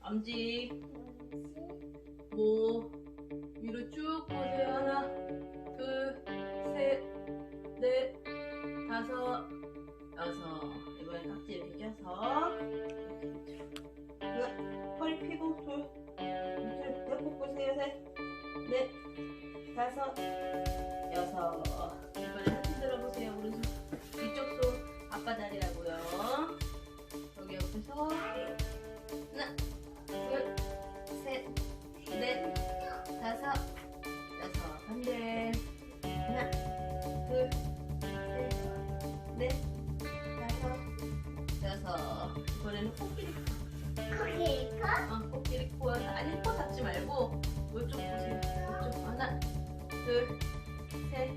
엄지, 뭐 다섯, 여섯. 반대. 하나, 둘, 셋, 넷, 다섯, 여섯. 이번에는 코끼리 코끼리가? 어, 코끼리 코 아니 코 닿지 말고 이쪽 보세요. 이쪽 하나, 둘, 셋,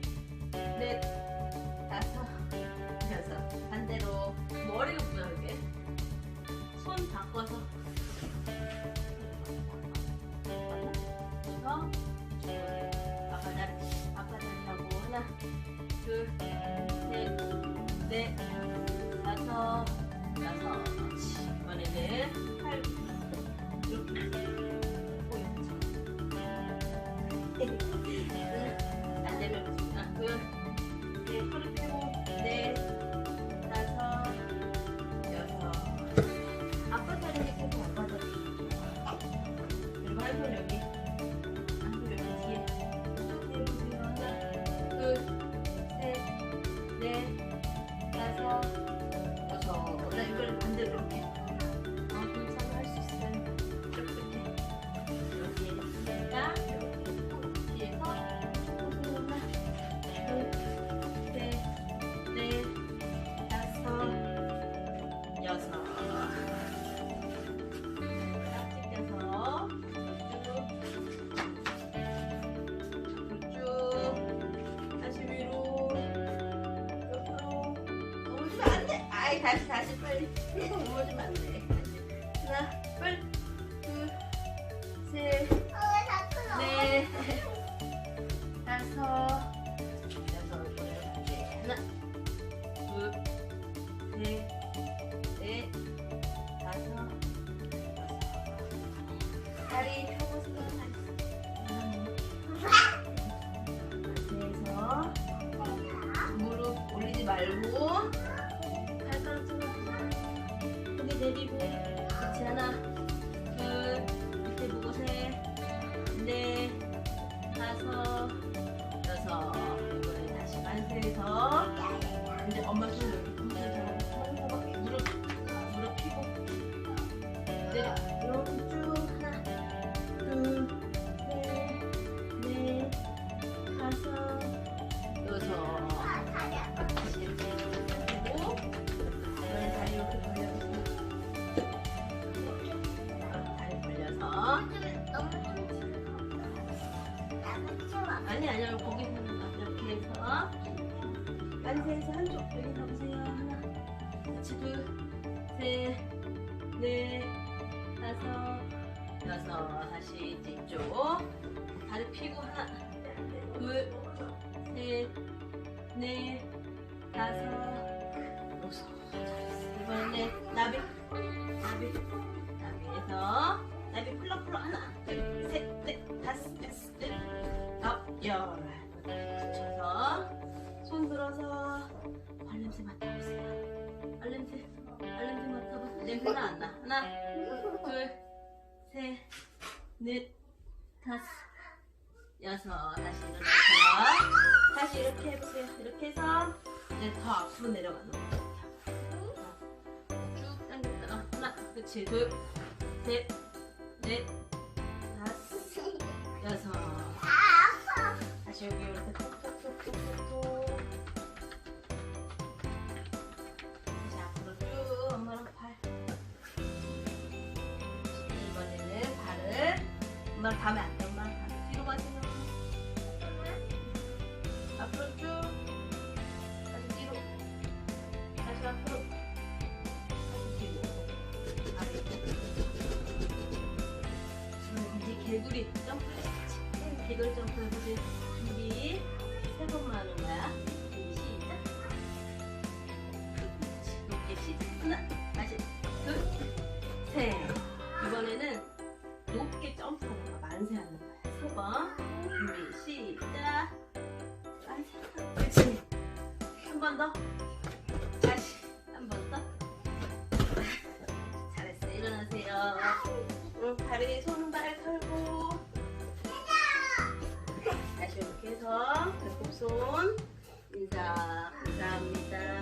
이걸 반대로 이렇게. 다시 다시 빨리. 넘어지면 안 돼. 다시. 하나, 빨리, 둘, 셋. 어, 왜다 끊어? 네. 다섯. 여섯. 이렇게. 하나, 둘, 셋, 넷, 다섯. 다리. 그래서 무릎 올리지 말고 잡아주세요. 아니 아니요 거기 이렇게 해서. 만세해서 한쪽. 여기 잡으세요. 하나 둘셋넷 다섯 여섯. 다시 뒤쪽. 다리 펴고 하나 둘셋넷 다섯 여섯. 이번에 나비 나비 나비에서 나비 풀럭풀럭 하나. 둘셋넷. 다섯 여섯 넷. 아홉 열. 붙여서 손 들어서 발냄새 맡아보세요. 발냄새 발냄새 맡아보세요. 냄새 나안 나? 하나 둘셋넷. 다섯 여섯. 다시 일어나서 다시 이렇게 해보세요. 이렇게 해서 이제 더 앞으로 내려가는 거예요. 쭉 당겼다가 하나 그치? 둘셋 넷 다섯 여섯. 다시 여기 이렇게 톡톡톡톡톡톡. 다시 앞으로 쭉 엄마랑 팔. 이번에는 발을 엄마랑 가면 안 돼. 엄마랑 가면 뒤로 가세요 앞으로 쭉. 다시 뒤로. 다시 앞으로 개구리 점프 해야지 개걸 점프해서 준비 세 번만 하는 거야 시작 높게 시작. 하나, 다시. 둘, 셋. 이번에는 높게 점프하는 거 만세 하는 거야. 세 번. 준비 시작. 만세. 그렇지. 한 번 더. 다시. 한 번 더. 잘했어. 일어나세요. 응, 다리 손. Thank you.